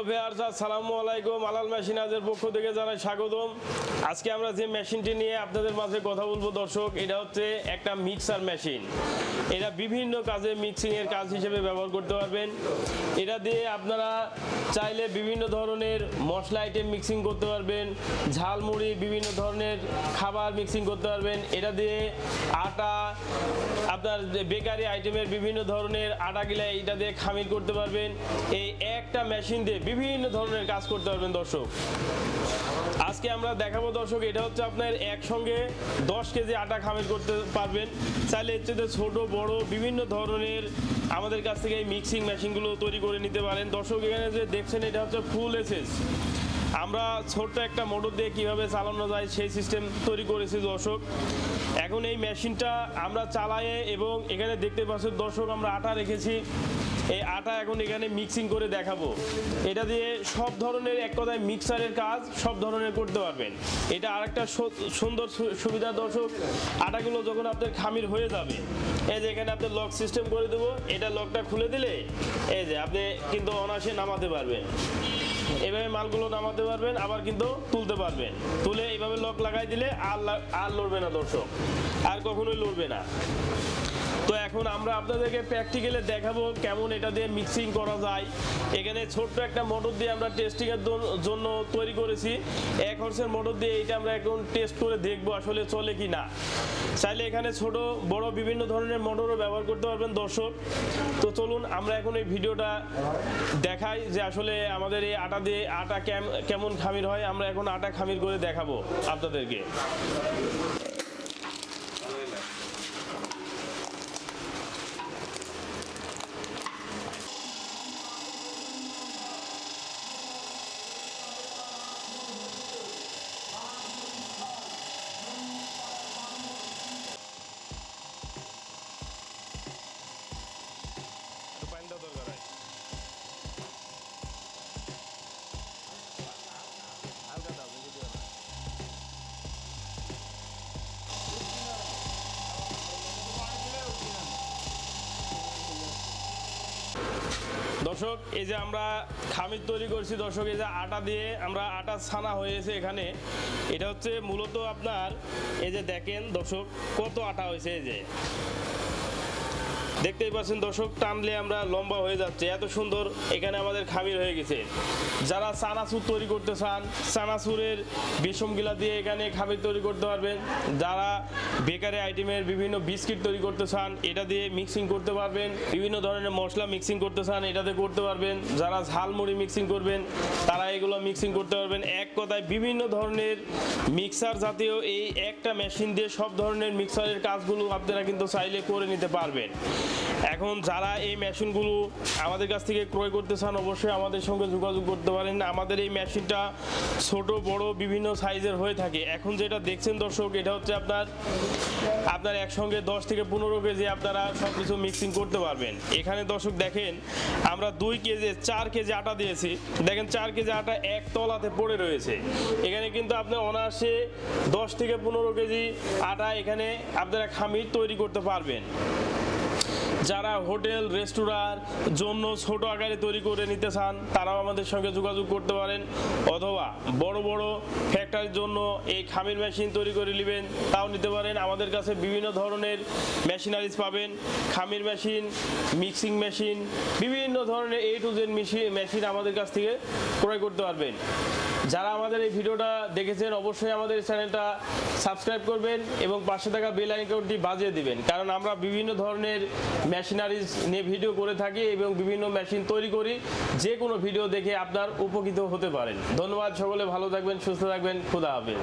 Hello ভেয়ার্স আসসালামু আলাইকুম। আলাল মেশিনাজের পক্ষ থেকে জানাই স্বাগতম। আজকে আমরা যে মেশিনটি নিয়ে আপনাদের মাঝে কথা বলব দর্শক, এটা হচ্ছে একটা মিক্সার মেশিন। এটা বিভিন্ন কাজে মিক্সিং এর কাজ হিসেবে ব্যবহার করতে পারবেন। এটা দিয়ে আপনারা চাইলে বিভিন্ন ধরনের মশলা আইটেম মিক্সিং করতে পারবেন। ঝালমুড়ি, বিভিন্ন ধরনের খাবার মিক্সিং করতে পারবেন। এটা দিয়ে আটা, আপনার বেকারি আইটেমের বিভিন্ন ধরনের আটা গিলা এটা দিয়ে খামির করতে পারবেন। এই একটা মেশিন দিয়ে বিভিন্ন ধরনের কাজ করতে পারবেন দর্শক। আজকে আমরা দেখাবো দর্শক, এটা হচ্ছে আপনার একসঙ্গে দশ কেজি আটা খামির করতে পারবেন। চাইলে এর চেয়ে ছোট, বড় বিভিন্ন ধরনের আমাদের কাছ থেকে এই মিক্সিং মেশিনগুলো তৈরি করে নিতে পারেন। দর্শক, এখানে যে দেখছেন, এটা হচ্ছে ফুল এসেস আমরা ছোট্ট একটা মোটর দিয়ে কীভাবে চালানো যায় সেই সিস্টেম তৈরি করেছি দর্শক। এখন এই মেশিনটা আমরা চালায়ে এবং এখানে দেখতে পাচ্ছেন, দর্শক, আমরা আটা রেখেছি। এই আটা এখন এখানে মিক্সিং করে দেখাবো। এটা দিয়ে সব ধরনের এক কথায় মিক্সারের কাজ সব ধরনের করতে পারবেন। এটা আরেকটা সুন্দর সুবিধা দর্শক, আটাগুলো যখন আপনার খামির হয়ে যাবে, এই যে এখানে আপনি লক সিস্টেম করে দেবো, এটা লকটা খুলে দিলে, এই যে আপনি কিন্তু অনায়াসে নামাতে পারবেন। এভাবে মালগুলো নামাতে পারবেন, আবার কিন্তু তুলতে পারবেন। তুলে এইভাবে লক লাগাই দিলে আর আর লড়বে না দর্শক। আর কখনোই লড়বে না। তো এখন আমরা আপনাদেরকে প্র্যাকটিক্যালে দেখাবো কেমন এটা দিয়ে মিক্সিং করা যায়। এখানে ছোট্ট একটা মোটর দিয়ে আমরা টেস্টিংয়ের জন্য তৈরি করেছি। এক হর্সের মোটর দিয়ে এটা আমরা এখন টেস্ট করে দেখব আসলে চলে কি না। চাইলে এখানে ছোট, বড় বিভিন্ন ধরনের মোটরও ব্যবহার করতে পারবেন দর্শক। তো চলুন আমরা এখন এই ভিডিওটা দেখাই যে আসলে আমাদের এই আটা দিয়ে আটা কেম- কেমন খামির হয় আমরা এখন আটা খামির করে দেখাবো আপনাদেরকে। দর্শক, এই যে আমরা খামির তৈরি করছি, দর্শক, এই যে আটা দিয়ে আমরা আটা ছানা হয়েছে এখানে। এটা হচ্ছে মূলত আপনার, এই যে দেখেন দর্শক, কত আটা হয়েছে এই যে। দেখতেই পাচ্ছেন দর্শক, টানলে আমরা লম্বা হয়ে যাচ্ছে। এত সুন্দর এখানে আমাদের খামির হয়ে গেছে। যারা চানাচুর তৈরি করতে চান চানাচুরের বেসমগিলা দিয়ে এখানে খামির তৈরি করতে পারবেন। যারা বেকারি আইটেমের বিভিন্ন বিস্কিট তৈরি করতে চান, এটা দিয়ে মিক্সিং করতে পারবেন। বিভিন্ন ধরনের মশলা মিক্সিং করতে চান, এটাতে করতে পারবেন। যারা ঝালমুড়ি মিক্সিং করবেন, তারা এগুলো মিক্সিং করতে পারবেন। এক কথায় বিভিন্ন ধরনের মিক্সার জাতীয় এই একটা মেশিন দিয়ে সব ধরনের মিক্সারের কাজগুলো আপনারা কিন্তু চাইলে করে নিতে পারবেন। এখন যারা এই মেশিনগুলো আমাদের কাছ থেকে ক্রয় করতে চান, অবশ্যই আমাদের সঙ্গে যোগাযোগ করতে পারেন। আমাদের এই মেশিনটা ছোট, বড়, বিভিন্ন সাইজের হয়ে থাকে। এখন যেটা দেখছেন দর্শক, এটা হচ্ছে আপনার আপনার একসঙ্গে দশ থেকে পনেরো কেজি আপনারা সব কিছু মিক্সিং করতে পারবেন। এখানে দর্শক দেখেন, আমরা দুই কেজি, চার কেজি আটা দিয়েছি। দেখেন, চার কেজি আটা এক তলাতে পড়ে রয়েছে। এখানে কিন্তু আপনি অনায়াসে দশ থেকে পনেরো কেজি আটা এখানে আপনারা খামির তৈরি করতে পারবেন। যারা হোটেল রেস্তোরাঁর জন্য ছোট আকারে তৈরি করে নিতে চান, তারাও আমাদের সঙ্গে যোগাযোগ করতে পারেন। অথবা বড় বড় ফ্যাক্টরির জন্য এই খামির মেশিন তৈরি করে নেবেন, তাও নিতে পারেন। আমাদের কাছে বিভিন্ন ধরনের মেশিনারিজ পাবেন। খামির মেশিন মিক্সিং মেশিন বিভিন্ন ধরনের এ টু জেড মেশিন আমাদের কাছ থেকে ক্রয় করতে পারবেন। যারা আমাদের এই ভিডিওটা দেখেছেন, অবশ্যই আমাদের চ্যানেলটা সাবস্ক্রাইব করবেন এবং পাশে থাকা বেল আইকনটি বাজিয়ে দিবেন। কারণ আমরা বিভিন্ন ধরনের মেশিনারিজ নিয়ে ভিডিও করে থাকি এবং বিভিন্ন মেশিন তৈরি করি। যে কোনো ভিডিও দেখে আপনার উপকৃত হতে পারেন। ধন্যবাদ সকলে, ভালো থাকবেন, সুস্থ থাকবেন, খুদা হাফেজ।